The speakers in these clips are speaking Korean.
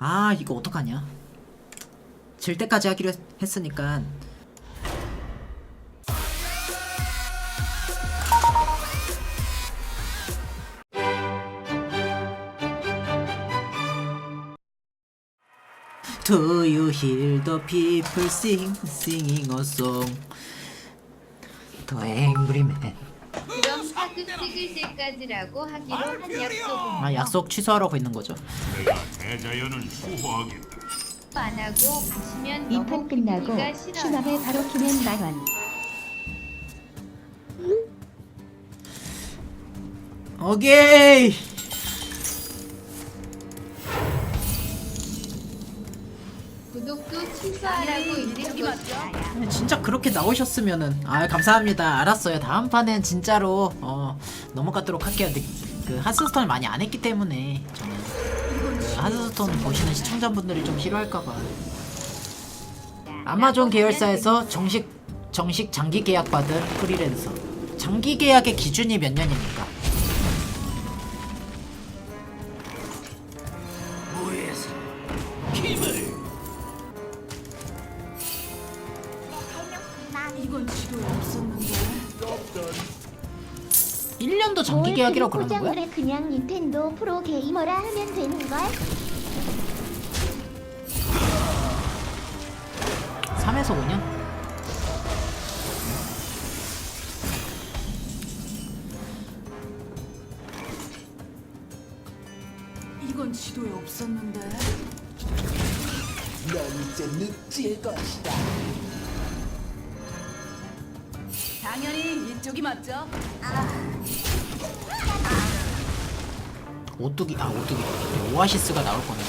아 이거 어떡하냐 질 때까지 하기로 했- 했으니까 Do you hear the people sing, singing a song? The angry man. 그럼 사극 찍을 때까지라고 하기로 한 약속은 아 약속 취소하라고 있는 거죠. 내가 대자연을 수호하겠다. 안 하고 가시면 이 너무 판 끝나고 싫어요. 신화를 바로 키면 만원. 오케이. 구독도 취소하라고 있는 것이야. 진짜 그렇게 나오셨으면은 아 감사합니다. 알았어요. 다음 판엔 진짜로 어 넘어가도록 할게요. 근데 그 하스스톤을 많이 안 했기 때문에 저는 그 하스스톤 보시는 시청자분들이 좀 싫어할까봐. 아마존 계열사에서 정식 정식 장기 계약 받은 프리랜서. 장기 계약의 기준이 몇 년입니까? 1년도 장기 계약이라고 그러는 거야? 포장을 그냥 닌텐도 프로 게이머라 하면 되는 걸? 3에서 5년? 이건 치료에 없었는데 당연히 이쪽이 맞죠? 오뚜기 아 오뚜기 오아시스가 나올 건데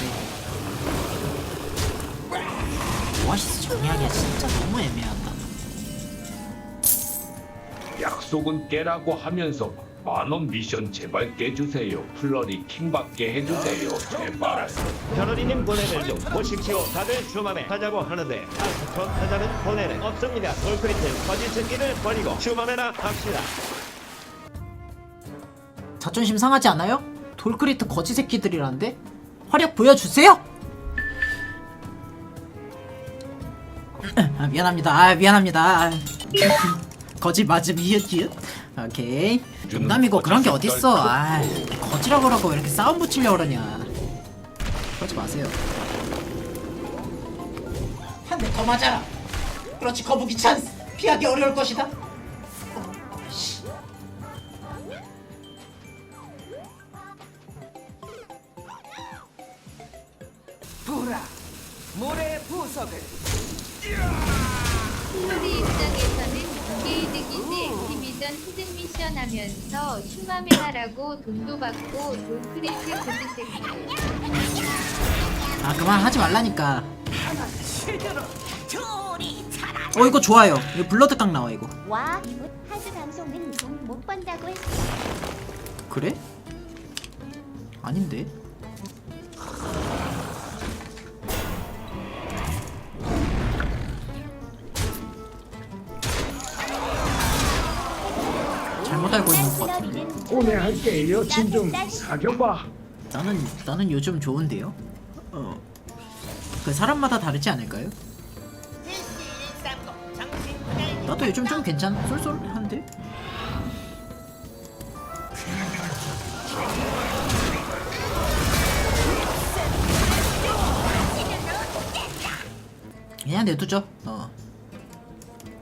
오아시스 정리하기가 진짜 너무 애매하다 약속은 깨라고 하면서 만원 미션 제발 깨주세요. 플러리 킹받게 해주세요. 제발. 현어리님 보내는 중 모식치고 다들 주맘에 하자고 하는데 아스톤 하자는 보내는 없습니다. 돌크리트 거짓 새끼를 버리고 주맘에나 합시다. 자존심 상하지 않아요? 돌크리트 거지 새끼들이라는데? 활약 보여주세요! 아, 미안합니다. 아 미안합니다. 아, 거지 맞음 이웃 이웃. 오케이. 농담이고 그런 게 어딨어? 아 거지라고 하고 왜 이렇게 싸움 붙이려고 그러냐. 그러지 마세요. 한 대 더 맞아라. 그렇지 거북이 찬스. 피하기 어려울 것이다 미션 하면서 슈마메하라고 돈도 받고 돌크리트 고지새끼 아 그만 하지 말라니까. 어 이거 좋아요. 이거 블러드 깡 나와 이거. 와, 이거 하드 방송은 돈못 번다고 했어. 그래? 아닌데 알고 있는 것 같은데. 오늘 할게 여친 좀 사겨봐. 나는 나는 요즘 좋은데요? 어 그 사람마다 다르지 않을까요? 나도 요즘 좀 괜찮 쏠쏠한데? 그냥 내두죠. 어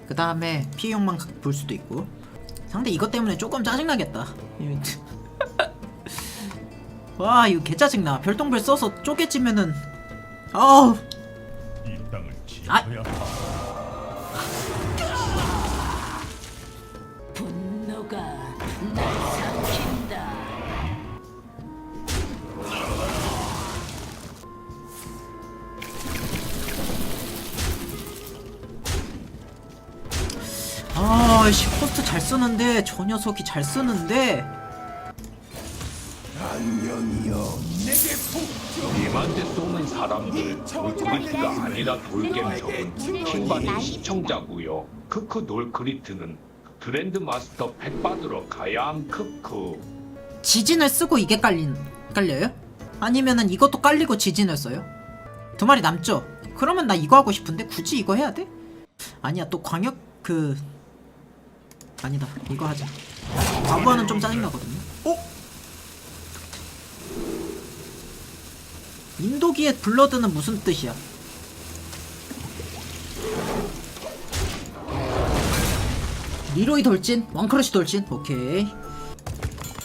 그 다음에 피해용만 볼 수도 있고 상대 이것 때문에 조금 짜증나겠다. 와 이거 개 짜증나. 별똥별 써서 쪼개지면은 아우. 이 땅을 아! 지켜야 분노가 날 아씨 포스트 잘 쓰는데 저 녀석이 잘 쓰는데 님한테 쏘는 사람들 돌크리트가 아니라 돌겜석은 킹받는 시청자고요. 크크 돌크리트는 그랜드 마스터 팩 받으러 가야 함 크크. 지진을 쓰고 이게 깔린 깔려요? 아니면은 이것도 깔리고 지진을 써요? 두 마리 남죠? 그러면 나 이거 하고 싶은데 굳이 이거 해야 돼? 아니야 또 광역 그 아니다 이거 하자 과부하는 좀 짜증나거든요 어? 인도기의 블러드는 무슨 뜻이야? 리로이 돌진, 왕크러쉬 돌진, 오케이.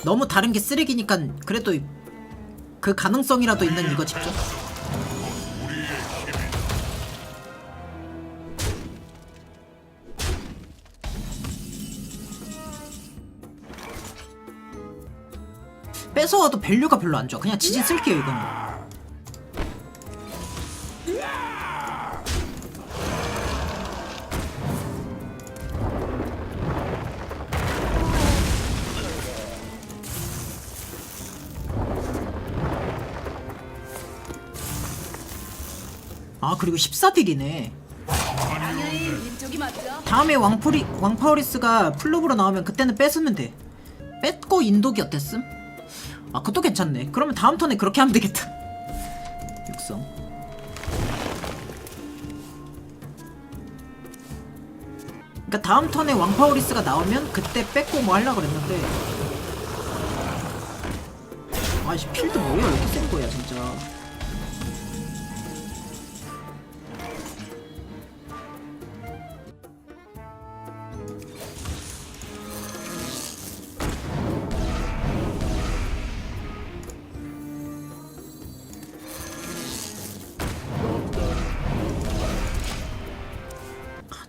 너무 다른 게 쓰레기니까 그래도 그 가능성이라도 있는 이거 집죠. 뺏어와도 밸류가 별로 안 좋아. 그냥 지진 쓸게요 이거는. 아 그리고 14딜이네. 당연히 이쪽이 맞죠? 다음에 왕프리 왕파우리스가 플로브로 나오면 그때는 뺏으면 돼. 뺏고 인도기 어땠음? 아 그것도 괜찮네. 그러면 다음 턴에 그렇게 하면 되겠다. 육성. 그러니까 다음 턴에 왕파우리스가 나오면 그때 뺏고 뭐 하려고 그랬는데. 아씨 필드 뭐야 왜 이렇게 센 거야 진짜.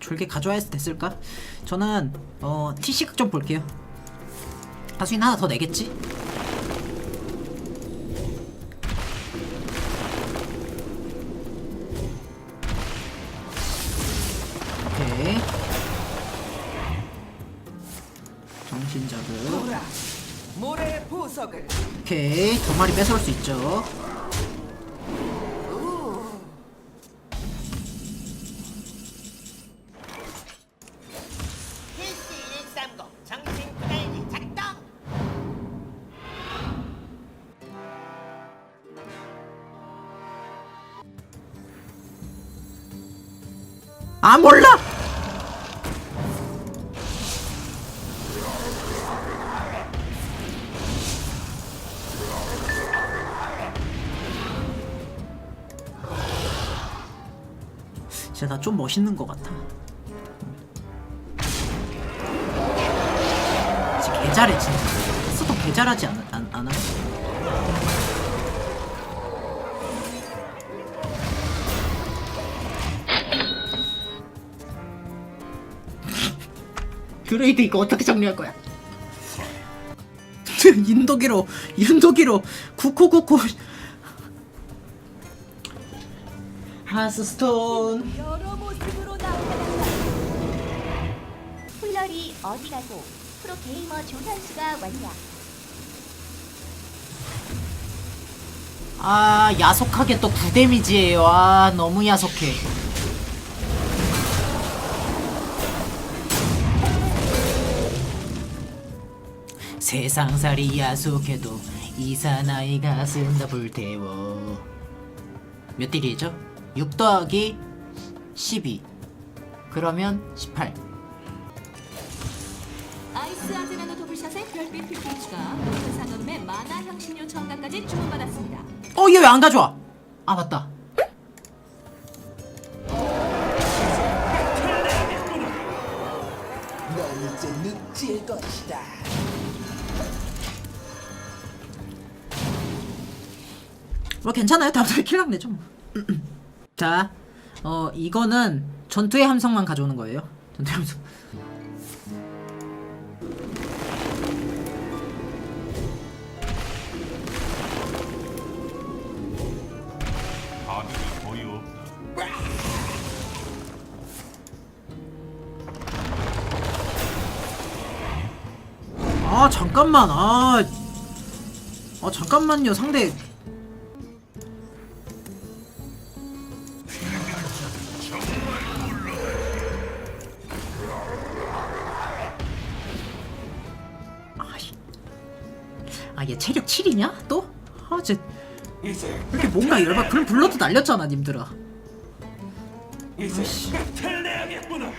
졸게 가져야 됐을까? 저는 어 TC극 좀 볼게요. 하수인 하나 더 내겠지? 오케이. 정신자극. 오케이 두 마리 뺏어올 수 있죠. 아 몰라. 진짜 나 좀 멋있는 것 같아. 진짜 개잘해 진짜. 스도 개잘하지 않아? 안, 않아? 드레이드 이거 어떻게 정리할 거야? 인도기로 인도기로 쿠쿠쿠쿠 하스스톤 여러 모습으로 나타난다. 훌러리 어디 가고 프로게이머 조선수가 왔냐? 아 야속하게 또 9데미지에요 아 너무 야속해 세상살이 야속해도 이 사나이 가슴 다 불태워 몇 딜이죠? 6 더하기 12 그러면 18 아이스 아제나노 도블샷의 별빛 모든 상금의 만화 향신료 첨가까지 주문받았습니다. 어, 얘 왜 안 가져와? 아, 맞다. 뭐 괜찮아요. 다음 달에 킬랑 내죠. 뭐. 자, 어 이거는 전투의 함성만 가져오는 거예요. 전투의 함성. 아 잠깐만 아, 아 잠깐만요 상대 체력 7이냐 또? 아 쟤 이제 이렇게 뭔가 열받 그럼 블러드 날렸잖아 님들아 이제 내야겠구나.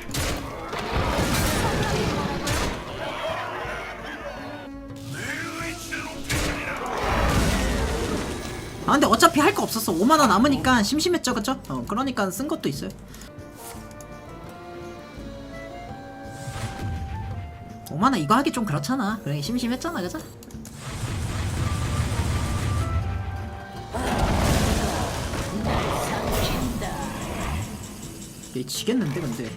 아 근데 어차피 할 거 없었어 5만원 남으니까 심심했죠 그쵸? 어 그러니까 쓴 것도 있어요 5만원 이거 하기 좀 그렇잖아 그래 심심했잖아 그죠? 얘 지겠는데 근데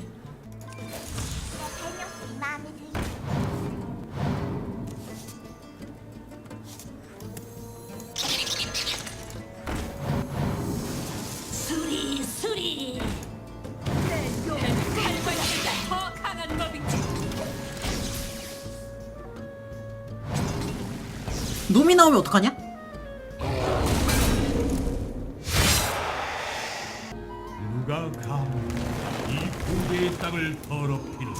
마음에 들지. 수리 수리. 칼벌보다 더 강한 법이지. 놈이 나오면 어떡하냐? 땅을 더럽히는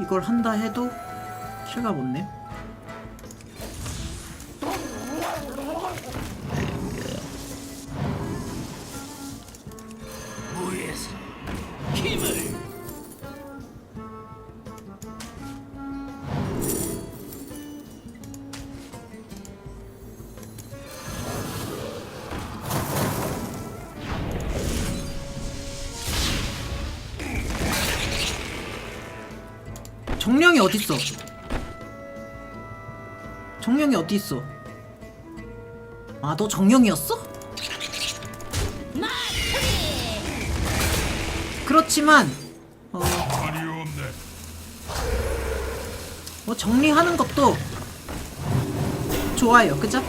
이걸 한다 해도 킬가 못내 정령이 어딨어? 정령이 어디 있어? 아 너 정령이었어? 그렇지만 어. 뭐 정리하는 것도 좋아요 그죠?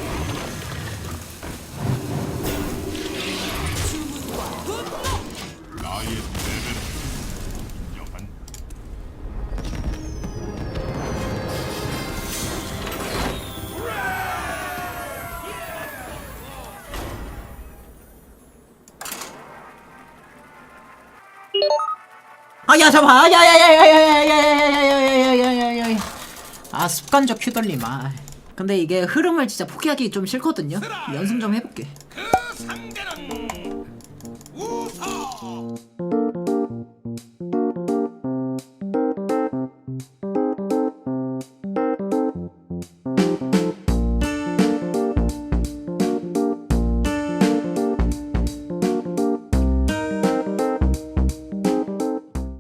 야 잠깐 야야야야야야야야야야야야야야야야 아 습관적 큐돌림 아 근데 이게 흐름을 진짜 포기하기 좀 싫거든요 연습 좀 해볼게 그 상대는 우서.